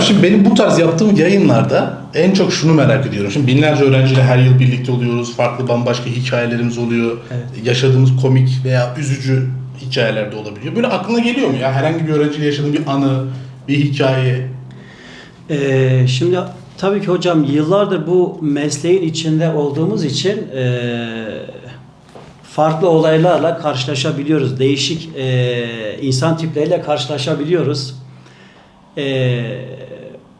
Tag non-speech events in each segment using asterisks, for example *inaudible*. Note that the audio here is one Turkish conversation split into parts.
şimdi benim bu tarz yaptığım yayınlarda en çok şunu merak ediyorum. Şimdi binlerce öğrenciyle her yıl birlikte oluyoruz. Farklı bambaşka hikayelerimiz oluyor. Yaşadığımız komik veya üzücü hikayeler de olabiliyor. Böyle aklına geliyor mu ya herhangi bir öğrenciyle yaşadığın bir anı, bir hikaye? Ee, şimdi tabii ki hocam yıllardır bu mesleğin içinde olduğumuz için ee, farklı olaylarla karşılaşabiliyoruz. Değişik ee, insan tipleriyle karşılaşabiliyoruz. Ee,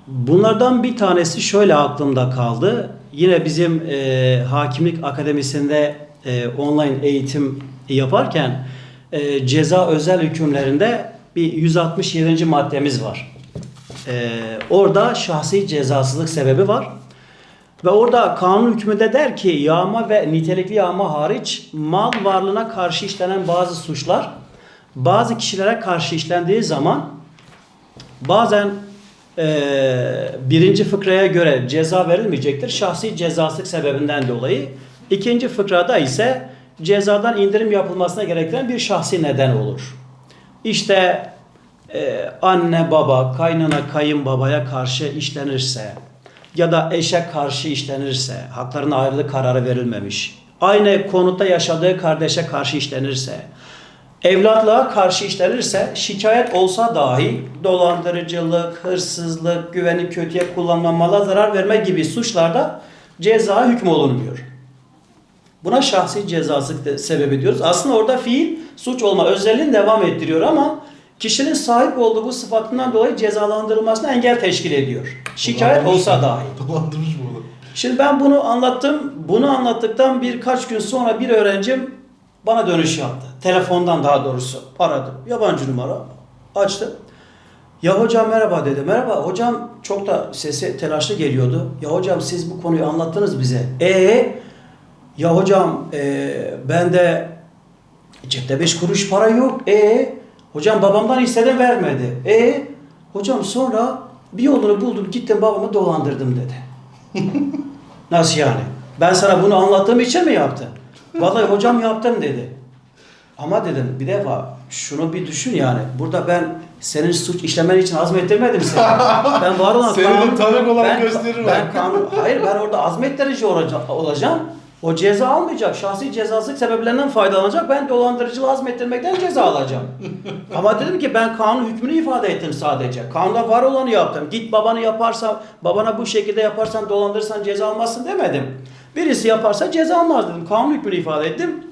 bunlardan bir tanesi şöyle aklımda kaldı. Yine bizim ee, hakimlik akademisinde ee, online eğitim yaparken ee, ceza özel hükümlerinde bir 167. maddemiz var. Ee, orada şahsi cezasızlık sebebi var. Ve orada kanun hükmünde der ki yağma ve nitelikli yağma hariç mal varlığına karşı işlenen bazı suçlar bazı kişilere karşı işlendiği zaman bazen eee, birinci fıkraya göre ceza verilmeyecektir. Şahsi cezasızlık sebebinden dolayı. İkinci fıkrada ise cezadan indirim yapılmasına gerektiren bir şahsi neden olur. İşte e, anne baba, kaynana kayınbabaya karşı işlenirse ya da eşe karşı işlenirse, haklarına ayrılık kararı verilmemiş, aynı konutta yaşadığı kardeşe karşı işlenirse, evlatlığa karşı işlenirse şikayet olsa dahi dolandırıcılık, hırsızlık, güveni kötüye kullanma, mala zarar verme gibi suçlarda ceza hükmü olunmuyor. Buna şahsi cezasızlık de- sebebi diyoruz. Aslında orada fiil suç olma özelliğini devam ettiriyor ama kişinin sahip olduğu bu sıfatından dolayı cezalandırılmasına engel teşkil ediyor. Şikayet olsa dahi. Dolandırmış mı onu? Şimdi ben bunu anlattım. Bunu anlattıktan birkaç gün sonra bir öğrencim bana dönüş yaptı. Telefondan daha doğrusu aradı. Yabancı numara. Açtı. Ya hocam merhaba dedi. Merhaba hocam çok da sesi telaşlı geliyordu. Ya hocam siz bu konuyu anlattınız bize. E ya hocam e, ben de cepte beş kuruş para yok. E hocam babamdan istedim vermedi. E hocam sonra bir yolunu buldum gittim babamı dolandırdım dedi. *laughs* Nasıl yani? Ben sana bunu anlattığım için mi yaptın? *laughs* Vallahi hocam yaptım dedi. Ama dedim bir defa şunu bir düşün yani. Burada ben senin suç işlemen için azmettirmedim seni. *laughs* Ben var olan Seni de tanık olarak ben, gösteririm Ben kanun, hayır ben orada azmettirici olaca- olacağım. O ceza almayacak. Şahsi cezasızlık sebeplerinden faydalanacak. Ben dolandırıcılığı azmettirmekten ceza alacağım. *laughs* Ama dedim ki ben kanun hükmünü ifade ettim sadece. Kanunda var olanı yaptım. Git babanı yaparsa, babana bu şekilde yaparsan dolandırırsan ceza almazsın demedim. Birisi yaparsa ceza almaz dedim. Kanun hükmünü ifade ettim.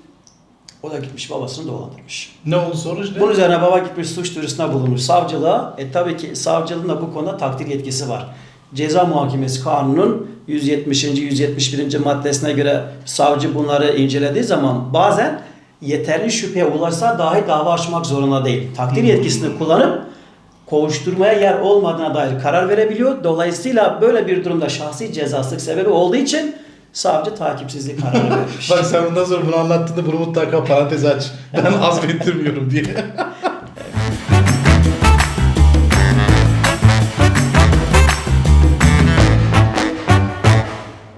O da gitmiş babasını dolandırmış. Ne oldu sonuç ne? Bunun üzerine baba gitmiş suç duyurusunda bulunmuş savcılığa. E tabii ki savcılığın da bu konuda takdir yetkisi var. Ceza muhakemesi kanunun 170. 171. maddesine göre savcı bunları incelediği zaman bazen yeterli şüpheye ulaşsa dahi dava açmak zorunda değil. Takdir yetkisini kullanıp kovuşturmaya yer olmadığına dair karar verebiliyor. Dolayısıyla böyle bir durumda şahsi cezasızlık sebebi olduğu için savcı takipsizlik kararı *laughs* vermiş. Bak sen bundan sonra bunu anlattığında bunu mutlaka parantez aç. Ben *laughs* azmettirmiyorum diye.